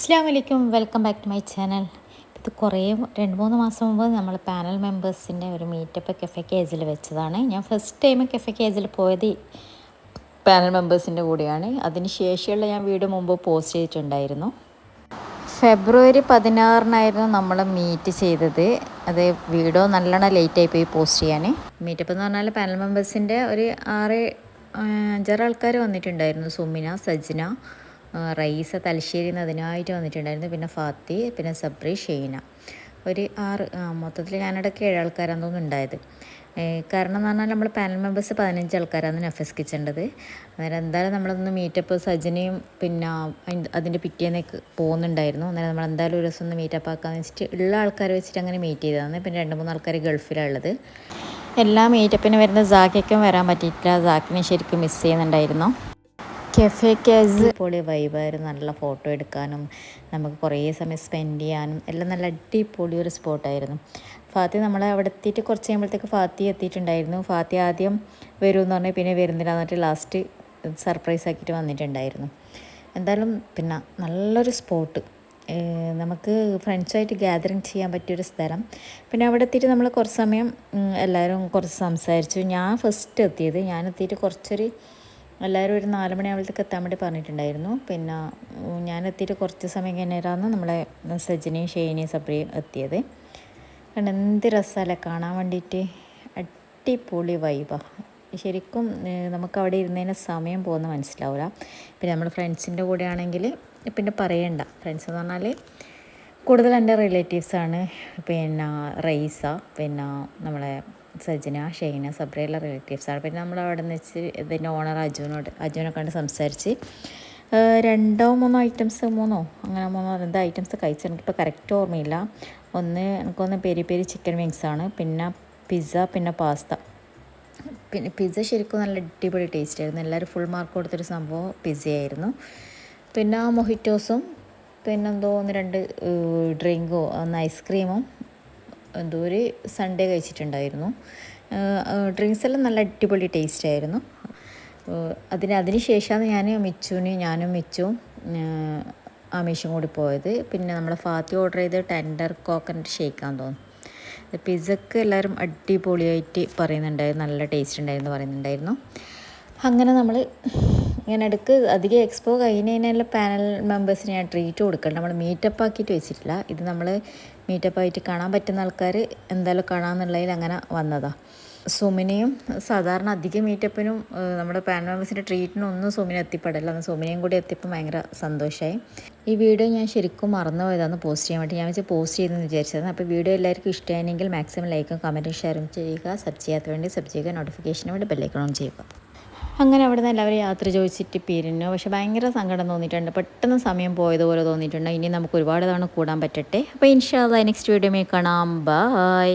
അസ്സാം വലൈക്കും welcome back to my channel. ഇത് കുറേ രണ്ട് മൂന്ന് മാസം മുമ്പ് നമ്മൾ പാനൽ മെമ്പേഴ്സിന്റെ ഒരു മീറ്റപ്പ് കെഫെ കേജിൽ വെച്ചതാണ്. ഞാൻ ഫസ്റ്റ് ടൈം കെഫെ കേജിൽ പോയത് പാനൽ മെമ്പേഴ്സിന്റെ കൂടെയാണ്. അതിന് ശേഷമുള്ള ഞാൻ വീഡിയോ മുമ്പ് പോസ്റ്റ് ചെയ്തിട്ടുണ്ടായിരുന്നു. ഫെബ്രുവരി പതിനാറിനായിരുന്നു നമ്മൾ മീറ്റ് ചെയ്തത്. അത് വീഡിയോ നല്ലോണം ലേറ്റായി പോയി പോസ്റ്റ് ചെയ്യാൻ മീറ്റപ്പ് എന്ന് പറഞ്ഞാൽ പാനൽ മെമ്പേഴ്സിന്റെ ഒരു ആറ് അഞ്ചാറ് ആൾക്കാർ വന്നിട്ടുണ്ടായിരുന്നു. സുമിന സജ്ന റയീസ തലശ്ശേരിയിൽ നിന്ന് അതിനായിട്ട് വന്നിട്ടുണ്ടായിരുന്നു. പിന്നെ ഫാത്തി പിന്നെ സബ്രി ഷെയ്ന. ഒരു ആറ് മൊത്തത്തിൽ ഞാനിടയ്ക്ക് ഏഴ് ആൾക്കാരാണ് തോന്നുന്നു ഉണ്ടായത്. കാരണം എന്ന് പറഞ്ഞാൽ നമ്മൾ പാനൽ മെമ്പേഴ്സ് പതിനഞ്ച് ആൾക്കാരാണ് നഫസ് കിച്ചേണ്ടത് അന്നേരം എന്തായാലും നമ്മളൊന്ന് മീറ്റപ്പ് സജനയും പിന്നെ അതിന്റെ- പിറ്റേന്നേക്ക് പോകുന്നുണ്ടായിരുന്നു അന്നേരം നമ്മൾ എന്തായാലും ഒരു ദിവസം ഒന്ന് മീറ്റപ്പ് ആക്കാന്ന് വെച്ചിട്ട് ഉള്ള ആൾക്കാരെ വെച്ചിട്ട് അങ്ങനെ മീറ്റ് ചെയ്തതാണ്. പിന്നെ രണ്ട് മൂന്ന് ആൾക്കാർ ഗൾഫിലുള്ളത് എല്ലാ മീറ്റപ്പിന് വരുന്ന ജാക്കിക്കും വരാൻ പറ്റിയിട്ടില്ല. ജാക്കിനെ ശരിക്കും മിസ് ചെയ്യുന്നുണ്ടായിരുന്നു. കെഫെ കേസ് പൊളി വൈബായിരുന്നു നല്ല ഫോട്ടോ എടുക്കാനും നമുക്ക് കുറേ സമയം സ്പെൻഡ് ചെയ്യാനും എല്ലാം നല്ല അടിപൊളി ഒരു സ്പോട്ടായിരുന്നു ഫാത്തി നമ്മളെ അവിടെ എത്തിയിട്ട് കുറച്ച് കഴിയുമ്പോഴത്തേക്ക് ഫാത്തി എത്തിയിട്ടുണ്ടായിരുന്നു. ഫാത്തി ആദ്യം വരുമെന്ന് പറഞ്ഞാൽ പിന്നെ വരുന്നില്ല എന്നിട്ട് ലാസ്റ്റ് സർപ്രൈസ് ആക്കിയിട്ട് വന്നിട്ടുണ്ടായിരുന്നു. എന്തായാലും പിന്നെ നല്ലൊരു സ്പോട്ട് നമുക്ക് ഫ്രണ്ട്സായിട്ട് ഗ്യാതറിങ് ചെയ്യാൻ പറ്റിയൊരു സ്ഥലം. പിന്നെ അവിടെ എത്തിയിട്ട് നമ്മൾ കുറച്ച് സമയം എല്ലാവരും കുറച്ച് സംസാരിച്ചു. ഞാൻ ഫസ്റ്റ് എത്തിയത്. ഞാൻ എത്തിയിട്ട് കുറച്ചൊരു എല്ലാവരും ഒരു നാല് മണിയാവുമ്പോഴത്തേക്ക് എത്താൻ വേണ്ടി പറഞ്ഞിട്ടുണ്ടായിരുന്നു. പിന്നെ ഞാൻ എത്തിയിട്ട് കുറച്ച് സമയം കഴിഞ്ഞാണ് നമ്മളെ സജിനിയും ഷെയിനിയും സബ്രിയും എത്തിയത്. കാരണം എന്ത് രസമല്ലേ കാണാൻ വേണ്ടിയിട്ട്. അടിപൊളി വൈബാണ് ശരിക്കും നമുക്ക് അവിടെ ഇരുന്നതിന് സമയം പോകുന്ന മനസ്സിലാവില്ല പിന്നെ നമ്മൾ ഫ്രണ്ട്സിന്റെ കൂടെ ആണെങ്കിൽ പിന്നെ പറയണ്ട. ഫ്രണ്ട്സ് എന്ന് പറഞ്ഞാൽ കൂടുതൽ എന്റെ റിലേറ്റീവ്സാണ് പിന്നെ റൈസ പിന്നെ നമ്മളെ സജന ഷെയ്ന സബ്രയുള്ള റിലേറ്റീവ്സാണ് പിന്നെ നമ്മൾ അവിടെ നിന്ന് വെച്ച് ഇതിന്റെ ഓണർ അജുവിനോട് അജുവിനെ കണ്ട് സംസാരിച്ച് രണ്ടോ മൂന്നോ ഐറ്റംസ് മൂന്നോ അങ്ങനെ മൂന്നോ രണ്ട് ഐറ്റംസ് കഴിച്ചു. എനിക്കിപ്പോൾ കറക്റ്റ് ഓർമ്മയില്ല. ഒന്ന് എനിക്കൊന്ന് പെരി പെരി ചിക്കൻ ആണ്. പിന്നെ പിസ്സ പിന്നെ പാസ്ത പിന്നെ പിസ്സ ശരിക്കും നല്ല അടിപൊളി ടേസ്റ്റ് ആയിരുന്നു. എല്ലാവരും ഫുൾ മാർക്ക് കൊടുത്തൊരു സംഭവം പിസ്സയായിരുന്നു പിന്നെ മൊഹിറ്റോസും പിന്നെന്തോ ഒന്ന് രണ്ട് ഡ്രിങ്കോ ഒന്ന് ഐസ്ക്രീമും എന്തോ ഒരു സൺഡേ കഴിച്ചിട്ടുണ്ടായിരുന്നു. ഡ്രിങ്ക്സ് എല്ലാം നല്ല അടിപൊളി ടേസ്റ്റ് ആയിരുന്നു. അതിന് അതിന് ശേഷമാണ് ഞാൻ മിച്ചുവിന് ഞാനും മിച്ചും അമീഷും കൂടി പോയത്. പിന്നെ നമ്മൾ ഫാത്തി ഓർഡർ ചെയ്ത് ടെൻഡർ കോക്കനട്ട് ഷേക്കാന്ന് തോന്നുന്നു. പിസ്സക്ക് എല്ലാവരും അടിപൊളിയായിട്ട് പറയുന്നുണ്ടായിരുന്നു നല്ല ടേസ്റ്റ് ഉണ്ടായിരുന്നു പറയുന്നുണ്ടായിരുന്നു. അങ്ങനെ നമ്മൾ ഇങ്ങനെ ഇടയ്ക്ക് അധികം എക്സ്പോ കഴിഞ്ഞ് കഴിഞ്ഞാൽ പാനൽ മെമ്പേഴ്സിന് ഞാൻ ട്രീറ്റ് കൊടുക്കണം നമ്മൾ മീറ്റപ്പ് ആക്കിയിട്ട് വെച്ചിട്ടില്ല. ഇത് നമ്മൾ മീറ്റപ്പ് ആയിട്ട് കാണാൻ പറ്റുന്ന ആൾക്കാർ എന്തായാലും കാണാമെന്നുള്ളതിൽ അങ്ങനെ വന്നതാണ് സുമിനയും സാധാരണ അധികം മീറ്റപ്പിനും നമ്മുടെ പാനൽ മെമ്പേഴ്സിന്റെ ട്രീറ്റിനും ഒന്നും സുമിന എത്തിപ്പെടില്ല. അന്ന് സുമിനയും കൂടി എത്തിയപ്പോൾ ഭയങ്കര സന്തോഷമായി ഈ വീഡിയോ ഞാൻ ശരിക്കും മറന്നുപോയതാണ് പോസ്റ്റ് ചെയ്യാൻ വേണ്ടി. ഞാൻ വെച്ച് പോസ്റ്റ് ചെയ്തെന്ന് വിചാരിച്ചത്. അപ്പോൾ വീഡിയോ എല്ലാവർക്കും ഇഷ്ടമായെങ്കിൽ മാക്സിമം ലൈക്കും കമന്റും ഷെയറും ചെയ്യുക. സബ് ചെയ്യാത്ത വേണ്ടി സബ് ചെയ്യുക നോട്ടിഫിക്കേഷന് വേണ്ടി ബെല്ലൈക്കണം ചെയ്യുക. അങ്ങനെ അവിടെ നിന്ന് എല്ലാവരും യാത്ര ചോദിച്ചിട്ട് പിരിഞ്ഞു. പക്ഷെ ഭയങ്കര സങ്കടം തോന്നിയിട്ടുണ്ട്. പെട്ടെന്ന് സമയം പോയതുപോലെ തോന്നിയിട്ടുണ്ട്. ഇനി നമുക്ക് ഒരുപാട് തവണ കൂടാൻ പറ്റട്ടെ. അപ്പോൾ ഇൻഷാല്ല നെക്സ്റ്റ് വീഡിയോ കാണാം. ബൈ